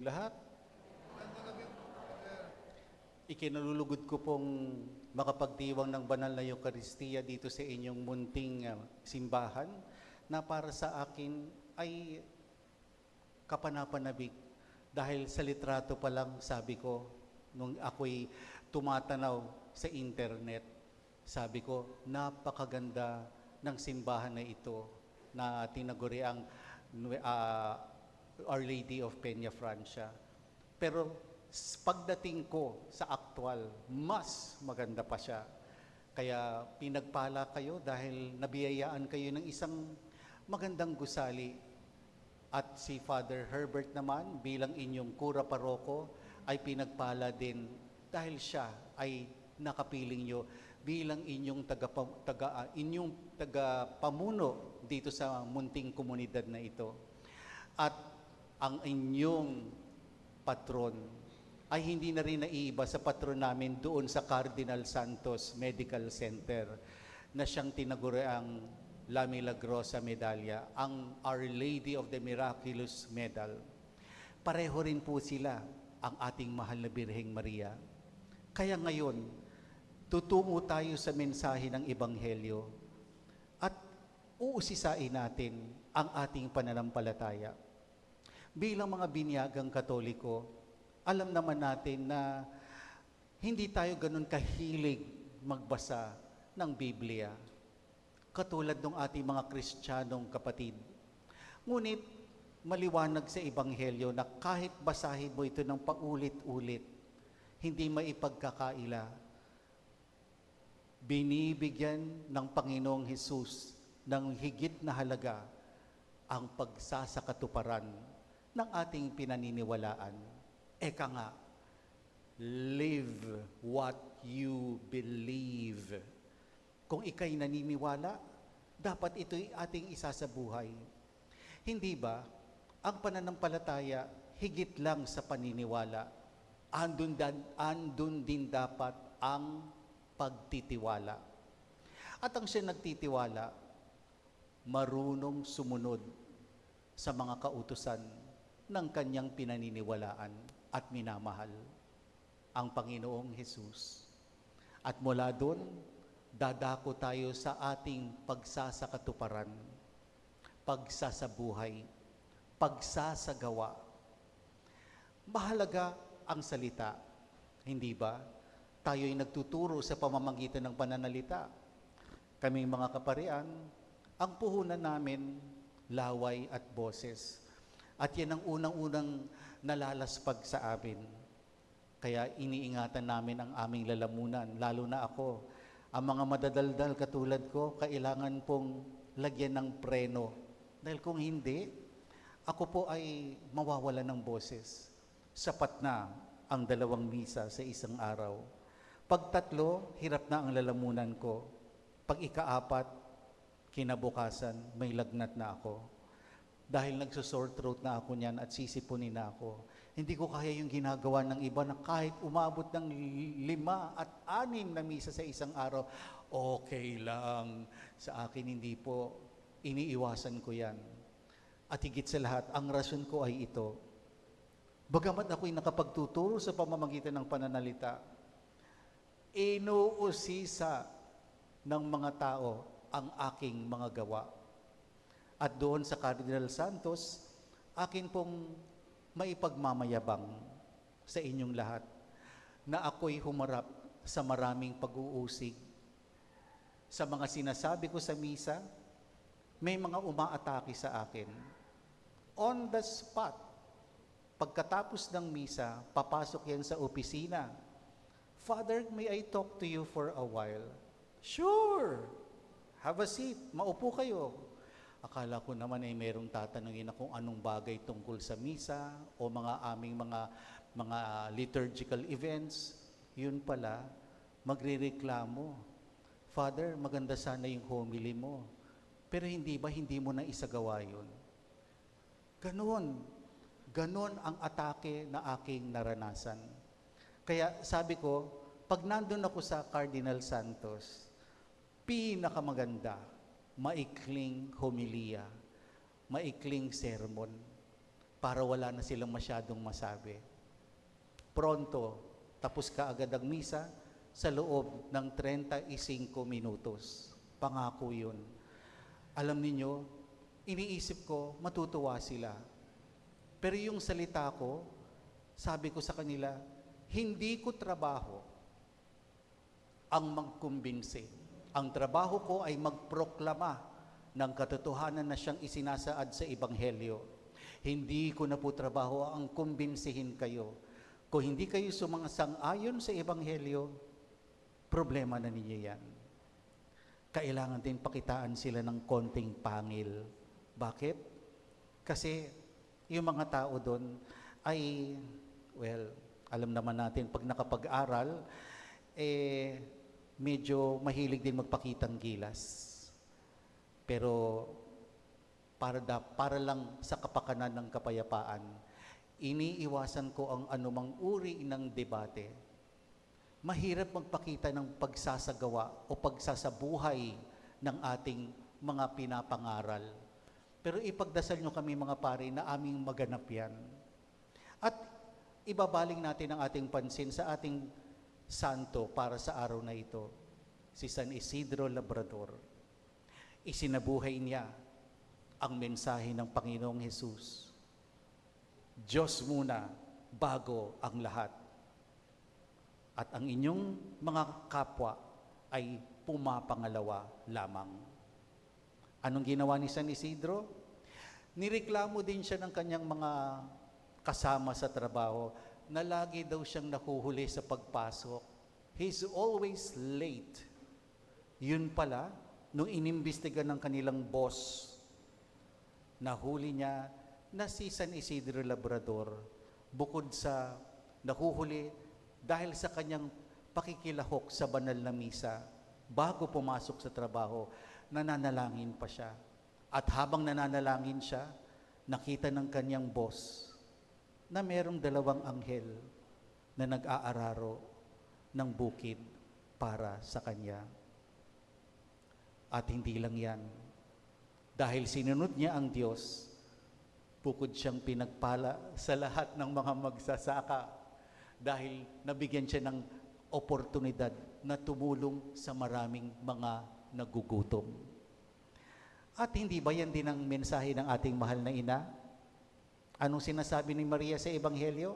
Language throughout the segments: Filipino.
lahat. Ikinalulugod ko pong makapagdiwang ng banal na Eukaristiya dito sa inyong munting ah, simbahan na para sa akin ay kapanapanabik dahil sa litrato pa lang sabi ko nung ako'y tumatanaw sa internet sabi ko napakaganda ng simbahan na ito na tinaguri ang ah, Our Lady of Peña Francia. Pero pagdating ko sa actual, mas maganda pa siya. Kaya pinagpala kayo dahil nabiyayaan kayo ng isang magandang gusali. At si Father Herbert naman bilang inyong kura paroko ay pinagpala din dahil siya ay nakapiling nyo bilang inyong taga, taga ah, inyong tagapamuno dito sa munting komunidad na ito. At ang inyong patron ay hindi na rin naiiba sa patron namin doon sa Cardinal Santos Medical Center na siyang tinaguriang La Milagrosa Medalya, ang Our Lady of the Miraculous Medal. Pareho rin po sila ang ating mahal na Birheng Maria. Kaya ngayon, tutungo tayo sa mensahe ng Ebanghelyo at uusisain natin ang ating pananampalataya. Bilang mga binyagang katoliko, alam naman natin na hindi tayo ganun kahilig magbasa ng Biblia. Katulad ng ating mga Kristiyanong kapatid. Ngunit maliwanag sa Ebanghelyo na kahit basahin mo ito ng paulit-ulit, hindi maipagkakaila. Binibigyan ng Panginoong Hesus ng higit na halaga ang pagsasakatuparan ng ating pinaniniwalaan. Eka nga, live what you believe. Kung ikay naniniwala, dapat ito'y ating isa sa buhay. Hindi ba, ang pananampalataya higit lang sa paniniwala, andun, dan, andun din dapat ang pagtitiwala. At ang siya nagtitiwala, marunong sumunod sa mga kautusan ng kanyang pinaniniwalaan at minamahal, ang Panginoong Hesus. At mula doon, dadako tayo sa ating pagsasakatuparan, pagsasabuhay, pagsasagawa. Mahalaga ang salita, hindi ba? Tayo'y nagtuturo sa pamamagitan ng pananalita. Kaming mga kaparian, ang puhunan namin, laway at boses. At yan ang unang-unang nalalaspag sa amin. Kaya iniingatan namin ang aming lalamunan, lalo na ako. Ang mga madadaldal katulad ko, kailangan pong lagyan ng preno. Dahil kung hindi, ako po ay mawawala ng boses. Sapat na ang dalawang misa sa isang araw. Pag tatlo, hirap na ang lalamunan ko. Pag ikaapat, kinabukasan, may lagnat na ako. Dahil nagsusore throat na ako niyan at sisipunin na ako. Hindi ko kaya yung ginagawa ng iba na kahit umabot ng lima at anim na misa sa isang araw, okay lang. Sa akin hindi po, iniiwasan ko yan. At higit sa lahat, ang rason ko ay ito. Bagamat ako'y nakapagtuturo sa pamamagitan ng pananalita, inuusisa ng mga tao ang aking mga gawa. At doon sa Cardinal Santos, akin pong maipagmamayabang sa inyong lahat na ako'y humarap sa maraming pag-uusig. Sa mga sinasabi ko sa misa, may mga umaatake sa akin. On the spot, pagkatapos ng misa, papasok yan sa opisina. Father, may I talk to you for a while? Sure! Have a seat. Maupo kayo. Akala ko naman ay merong tatanungin na kung anong bagay tungkol sa misa o mga aming mga mga liturgical events. Yun pala, magrereklamo. Father, maganda sana yung homily mo. Pero hindi ba hindi mo na isagawa yun? Ganon. Ganon ang atake na aking naranasan. Kaya sabi ko, pag nandun ako sa Cardinal Santos, pinakamaganda, maikling homilia, maikling sermon. para wala na silang masyadong masabi. Pronto, tapos ka agad ang misa sa loob ng 35 minutos. Pangako yun. Alam ninyo, iniisip ko, matutuwa sila. Pero yung salita ko, sabi ko sa kanila, hindi ko trabaho ang magkumbinsi. Ang trabaho ko ay magproklama ng katotohanan na siyang isinasaad sa Ebanghelyo. Hindi ko na po trabaho ang kumbinsihin kayo. Kung hindi kayo sumangasang-ayon sa Ebanghelyo, problema na ninyo yan. Kailangan din pakitaan sila ng konting pangil. Bakit? Kasi yung mga tao doon ay, well, alam naman natin, pag nakapag-aral, eh, medyo mahilig din magpakitang gilas. Pero para, da, para lang sa kapakanan ng kapayapaan, iniiwasan ko ang anumang uri ng debate. Mahirap magpakita ng pagsasagawa o pagsasabuhay ng ating mga pinapangaral. Pero ipagdasal nyo kami mga pare na aming maganap yan. At ibabaling natin ang ating pansin sa ating santo para sa araw na ito, si San Isidro Labrador. Isinabuhay niya ang mensahe ng Panginoong Hesus. Diyos muna bago ang lahat. At ang inyong mga kapwa ay pumapangalawa lamang. Anong ginawa ni San Isidro? Nireklamo din siya ng kanyang mga kasama sa trabaho na lagi daw siyang nakuhuli sa pagpasok. He's always late. Yun pala, nung inimbestiga ng kanilang boss, nahuli niya na si San Isidro Labrador bukod sa nahuhuli dahil sa kanyang pakikilahok sa banal na misa bago pumasok sa trabaho, nananalangin pa siya. At habang nananalangin siya, nakita ng kanyang boss na merong dalawang anghel na nag-aararo ng bukid para sa kanya. At hindi lang yan. Dahil sinunod niya ang Diyos, bukod siyang pinagpala sa lahat ng mga magsasaka dahil nabigyan siya ng oportunidad na tumulong sa maraming mga nagugutom. At hindi ba yan din ang mensahe ng ating mahal na ina? Anong sinasabi ni Maria sa Ebanghelyo?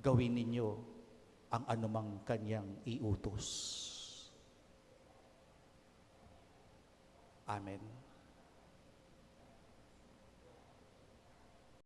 Gawin ninyo ang anumang kanyang iutos. Amen.